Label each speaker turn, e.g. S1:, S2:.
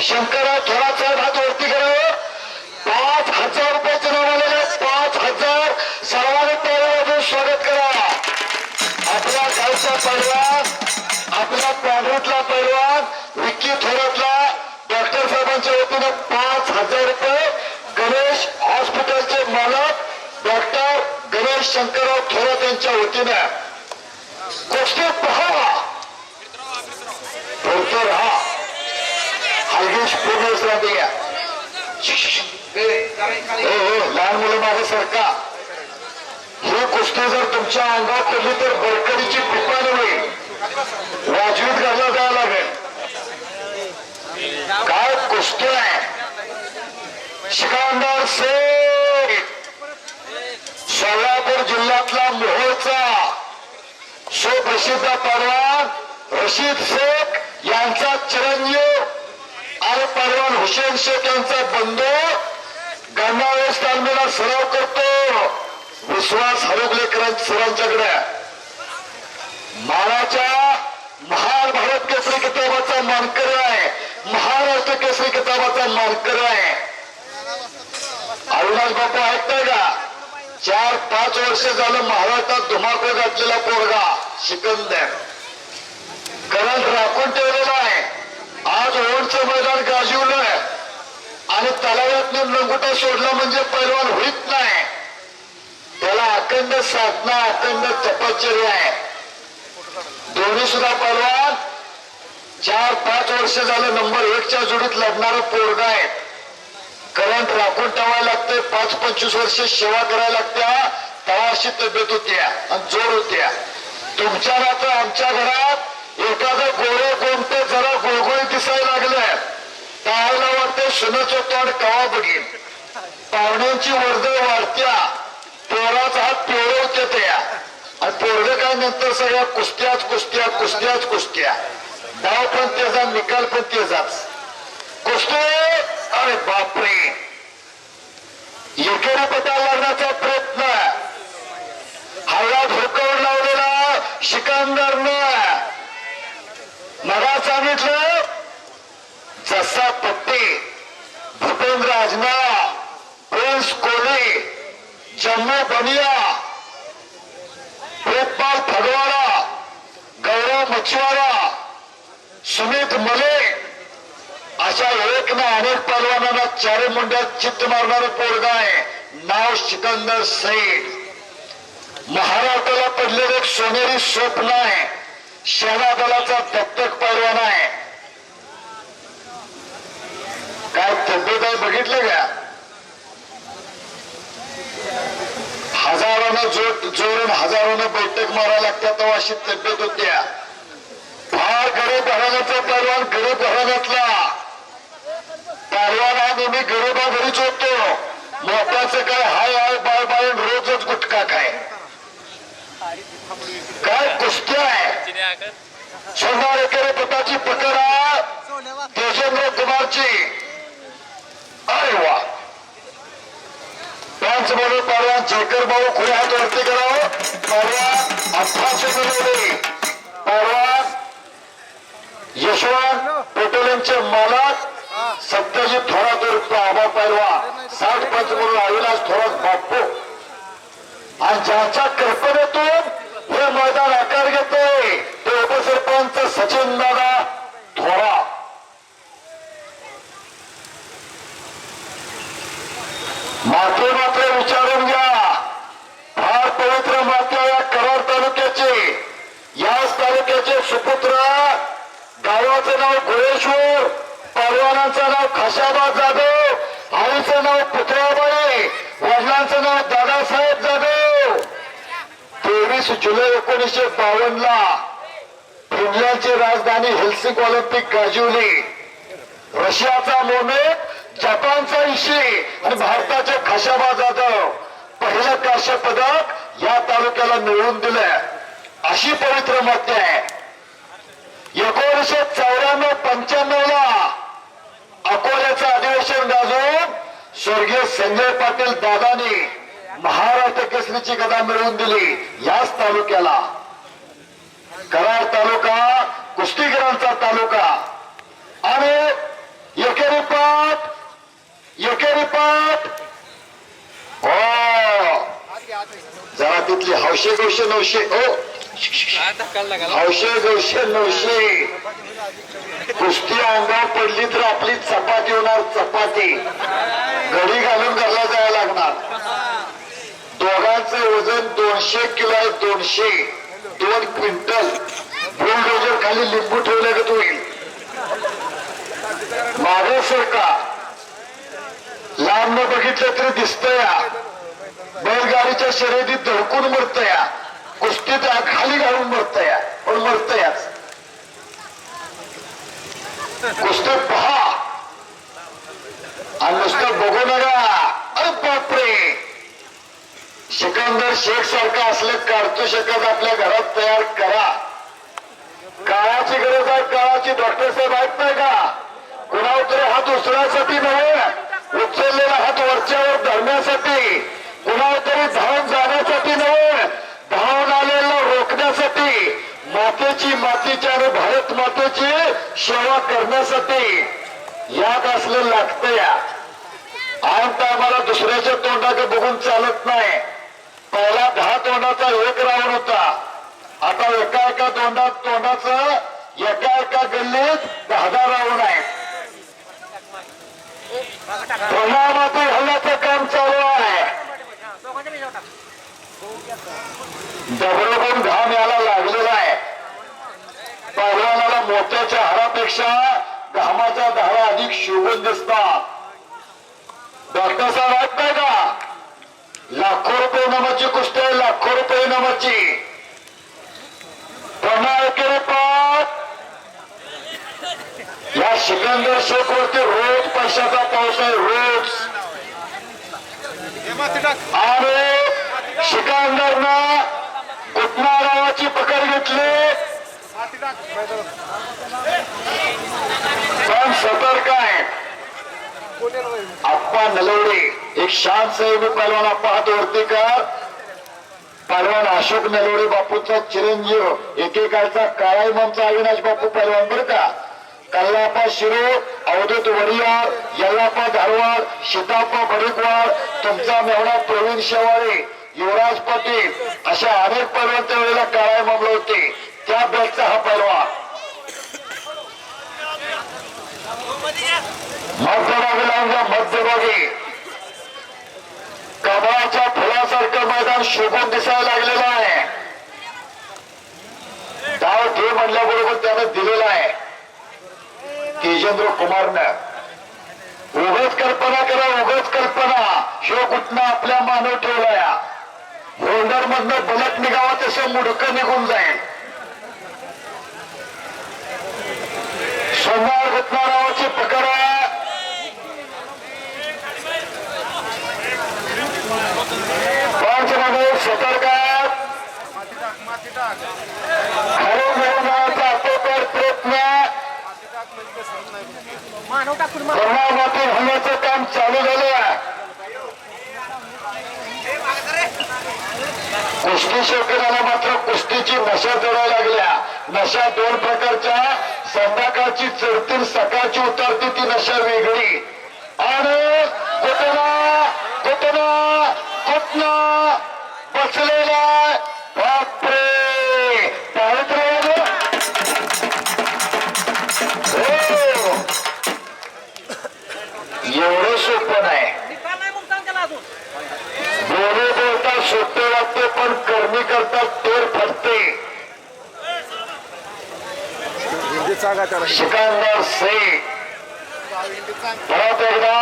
S1: शंकरराव थोरात साहेब हात वरती करावं. पाच हजार रुपयाचं नाव आलेलं आहेत. पाच हजार सर्वांनी टाळ्या स्वागत करा. आपला गावचा पैलवान आपला पांढरीतला पैलवान विक्की थोरातला डॉक्टर साहेबांच्या वतीनं पाच हजार रुपये. गणेश हॉस्पिटलचे मालक डॉक्टर गणेश शंकरराव थोरात यांच्या वतीनं गोष्टी पहा बोलतो राहा हलगेश पूर्ण विश्रांती घ्या हो हो लहान मुलं माझं सरका. ही कुस्ती जर तुमच्या अंगात पडली तर बळकरीची पिपाणी होईल. वाजवीत घालला जावं लागेल. काय कुस्ती आहे? शिकांदार शेख सोलापूर जिल्ह्यातला मोहोळचा सुप्रसिद्ध परवान रशीद शेख यांचा चिरंजीव. आणि परवान हुसेन शेख यांचा बंधू गंगावेश तालमीला सराव करतो. विश्वास हरुगलेकर सरांच्याकडे. महाराच्या महान भारत केसरी किताबाचा मानकर आहे. महाराष्ट्र केसरी किताबाचा मानकर आहे. अविनाश बापू ऐकताय का? चार पाच वर्ष झालं महाराष्ट्रात धुमाकूळ घातलेला पोरगा शिकंद करण राखून ठेवले आहे मैदान आणि तलावातनं लंगुटा सोडला म्हणजे पैलवान होईत नाही. त्याला अखंड साधना अखंड तपश्चर्या आहे. दोन्ही सुद्धा पैलवान. चार पाच वर्ष झालं नंबर एकच्या जोडीत लढणारं पोरगा आहे करंट राखून ठेवायला लागते पाच पंचवीस वर्ष सेवा करायला लागत्या. तवाशी तब्येत होत्या आणि जोर होत्या. तुमच्या रात्र आमच्या घरात एखादं गोरे कोणते जरा गुळगुळी दिसायला लागलं पाहायला वाटते सुनाचं तोंड कवा बघील पाहुण्यांची वर्दळ वाढत्या. पोराचा हात पिवळवते त्या आणि पोरग काय नंतर सगळ्या कुस्त्याच कुस्त्या कुस्त्याच कुस्त्या. डाव पण त्याचा निकाल पण त्याचाच कुस्ती? अरे बापरे. एकेरी पटा लागण्याचा प्रयत्न. हल्ला धोकावर लावलेला सिकंदरनं मला सांगितलं जसा पट्टी भूपेंद्र आजना प्रिन्स कोहली जम्मू बनिया प्रेमपाल फगवाडा गौरव मछवाडा सुमित मले अशा एक ना अनेक पहलवानांना चारी मुंड्यात चित्त मारणारं पोरगा आहे नाव सिकंदर सईद. महाराष्ट्राला पडलेलं एक सोनेरी स्वप्न आहे सेना दलाचा दत्तक पैलवान आहे काय तब्येत आहे बघितलं का? हजारोनं जोड जोरून हजारोनं बैठक मारायला लागतात तेव्हा अशी तब्येत होत्या. फार गरीब घराण्याचा पैलवान गरीब घराण्यातला. पैलवान हा नेहमी गरीबा घरीच होतो. मोठ्याचं काय हाय हाय बाय बाय रोजच गुटका काय काय कुस्ती आहे? सोनार एकेरे पटाची पकड आहे. तेजेंद्र कुमारची. अरे वा. पाच म्हणून परवा जेकर भाऊ खुले हात वरती करावं परवा अठराशे मिळवले परवा यशवंत पेट्रोलियमचे मालक सत्यजित थोरात रुपये आबा पैलवा साठ पंच म्हणून अविनाश थोरात बाप्पू. आणि ज्यांच्या कल्पनेतून हे मैदान आकार घेते ते उपसरपंच सचिन दादा थोरा मात्र मात्र विचारून घ्या फार पवित्र मात्र या कराड तालुक्याचे याच तालुक्याचे सुपुत्र गावाचं नाव गोळेश्वर परवानाचं नाव खाशाबा जाधव आईचं नाव पुतळाबाई वडिलांचं नाव दादासाहेब जाधव. तेवीस जुलै एकोणीसशे बावन्न ला फिनलँडची राजधानी हेल्सिंक ऑलिम्पिक गाजवली. रशियाचा मोमेट जपानचा इशी आणि भारताचे खाशाबा जाधव पहिलं काश्य पदक या तालुक्याला मिळवून दिलं अशी पवित्र मत आहे. एकोणीसशे चौऱ्याण्णव पंच्याण्णव ला अकोल्याचं अधिवेशन गाजून स्वर्गीय संजय पाटील दादानी महाराष्ट्र केसरीची गदा मिळवून दिली याच तालुक्याला. कराड तालुका कुस्तीगिरांचा तालुका. आणि एकेरी पाठ एकेरी पाठ हो. जरा तिथली हौशे दोशे नऊशे ओ हौशे गौशे नऊशे कुस्ती अंगावर पडली तर आपली चपाती होणार चपाती. घडी घालून घरला जायला लागणार. दोघांचं वजन दोनशे किलो आहे दोनशे. दोन क्विंटल. बुलडोजर खाली लिंबू ठेवलं का होईल मागे सरका लांब न बघितलं तरी दिसतंय बैलगाडीच्या शर्यतीत धडकून मरतया कुस्तीत खाली घालून मरतया पण मरतयाच कुस्ती पहा. आणि नुसतं बघू नका. अरे बापरे. सिकंदर शेख सारखं असलं काढतो शकत आपल्या घरात तयार करा. काळाची गरज आहे काळाची डॉक्टर साहेब आहेत नाही का? कुणावर तरी हात दुसऱ्यासाठी नव्हे उचललेला हात वरच्यावर धरण्यासाठी कुणावर तरी धावून जाण्यासाठी नव्हे धावून आलेला रोखण्यासाठी मातेची मातीची आणि भारत मातेची सेवा करण्यासाठी यात असलं लागतं या. आम आम्हाला दुसऱ्याच्या तोंडाकडे बघून चालत नाही. पहिला दहा तोंडाचा एक रावण होता. आता एका एका तोंडात तोंडाचं एका एका गल्लीत दहा दहा रावण आहे प्रमाणामध्ये हल्ल्याचं काम चालू आहे. दगडून घाम याला लागलेला आहे. पहिलवानाला मोत्याच्या हारापेक्षा घामाच्या धारा अधिक शोभून दिसतात. डॉक्टर साहेब आहेत नाही का लाखो रुपये नामाची कुस्ती आहे लाखो रुपये नामाची. पुन्हा एकेरे पाच? या सिकंदर शेख वरती रोज पैशाचा पाऊस आहे रोज. आणि सिकंदरनं कुटना गावाची पकड घेतली. पण सतर्क आहे. आप्पा नलवडे एक शांत साहेब पहलवान आप्पा हात वरती कर. पहलवान अशोक नलवडे बापूचा चिरंजीव एकेकाळचा काळा इमामचा अविनाश बापू पहलवान बरं का? कल्लापा शिरो अवधूत वडियार यल्लापा धारवाड सीताप्पा बडकवाड तुमचा मेवणा प्रवीण शेवाळे युवराज पाटील अशा अनेक पहलवान वेळेला काळा इमामला होते. त्या बॅचचा हा पहलवान मध्यभागी लावून जा मध्यभागी. कमळाच्या फुलासारखं मैदान शोभून दिसायला लागलेलं आहे. डाव ठे म्हणल्याबरोबर त्यानं दिलेला आहे. तेजेंद्र कुमारनं. उगच कल्पना करा उगच कल्पना. शिव कुठनं आपल्या मानव ठेवलाय? होल्डर मधनं बलक निघावा तसं मुडकं निघून जाईल. सोमवार घटना नावाची पकड आहे मिळवण्याचा अतोकर प्रयत्न होण्याचं काम चालू झालं कुस्ती मात्र कुस्तीची नशा जोडायला लागल्या नशा दोन प्रकारच्या संध्याकाळची चढतील सकाळची उतरती ती नशा वेगळी. आणि घटना घटना घटना. बसलेला. बापरे! हो. एवढं सोपं नाही. बोले बोलता सोपे वाटते पण करणी करता तोर फटते सिकंदर सिंग. परत एकदा